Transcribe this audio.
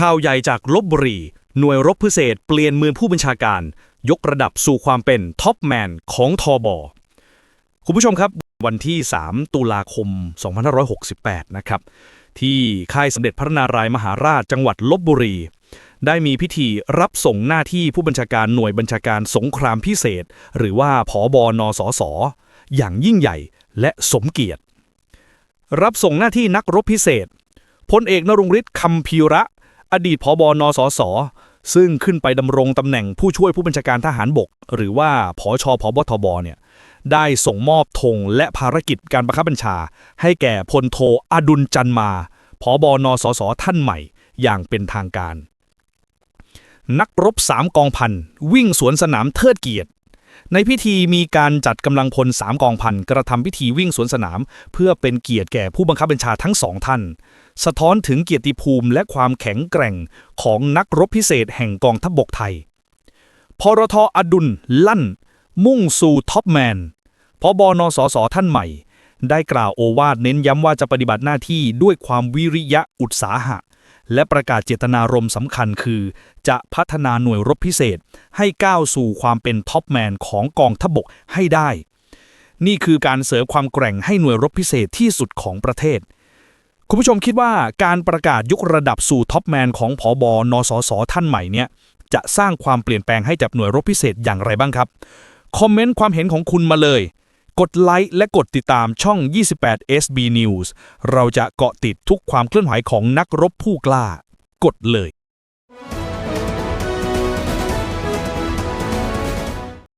ข่าวใหญ่จากลบบุรี หน่วยรบพิเศษเปลี่ยนมือผู้บัญชาการ ยกระดับสู่ความเป็นท็อปแมนของทอบอคุณผู้ชมครับ วันที่ 3 ตุลาคม 2568 นะครับ ที่ค่ายสมเด็จพระนารายมหาราชจังหวัดลบบุรี ได้มีพิธีรับส่งหน้าที่ผู้บัญชาการหน่วยบัญชาการสงครามพิเศษ หรือว่าผอบอนสสอย่างยิ่งใหญ่และสมเกียรติ รับส่งหน้าที่นักรบพิเศษพลเอกนรงฤทธิ์คำพีระ อดีตผบนสสซึ่งขึ้นไปดำรงตำแหน่งผู้ช่วยผู้บัญชาการทหารบก หรือว่าผอชพบทบเนี่ยได้ส่งมอบธงและภารกิจการบังคับบัญชา ให้แก่พลโทอดุลจันมาผบนสสท่านใหม่ อย่างเป็นทางการ นักรบสามกองพันวิ่งสวนสนามเทิดเกียรติ ในพิธีมีการจัดกำลังพลสามกองพันกระทำพิธีวิ่งสวนสนาม เพื่อเป็นเกียรติแก่ผู้บังคับบัญชาทั้งสองท่าน สะท้อนถึงเกียรติภูมิและความแข็งแกร่งของนักรบพิเศษแห่งกองทัพบกไทย พรทอดุลลั่น มุ่งสู่ท็อปแมนพบนสสท่านใหม่ ได้กล่าวโอวาทเน้นย้ำว่าจะปฏิบัติหน้าที่ด้วยความวิริยะอุตสาหะ และประกาศเจตนารมณ์สำคัญคือ จะพัฒนาหน่วยรบพิเศษ ให้ก้าวสู่ความเป็นท็อปแมนของกองทัพบกให้ได้ นี่คือการเสริมความแกร่งให้หน่วยรบพิเศษที่สุดของประเทศ คุณผู้ชมคิดว่าการประกาศยกระดับสู่ท็อปแมนของผอบอนสสท่านใหม่เนี่ยจะสร้างความเปลี่ยนแปลงให้กับหน่วยรบพิเศษอย่างไรบ้างครับ คอมเมนต์ความเห็นของคุณมาเลย กดไลค์และกดติดตามช่อง 28 SB News เราจะเกาะติดทุกความเคลื่อนไหวของนักรบผู้กล้า กดเลย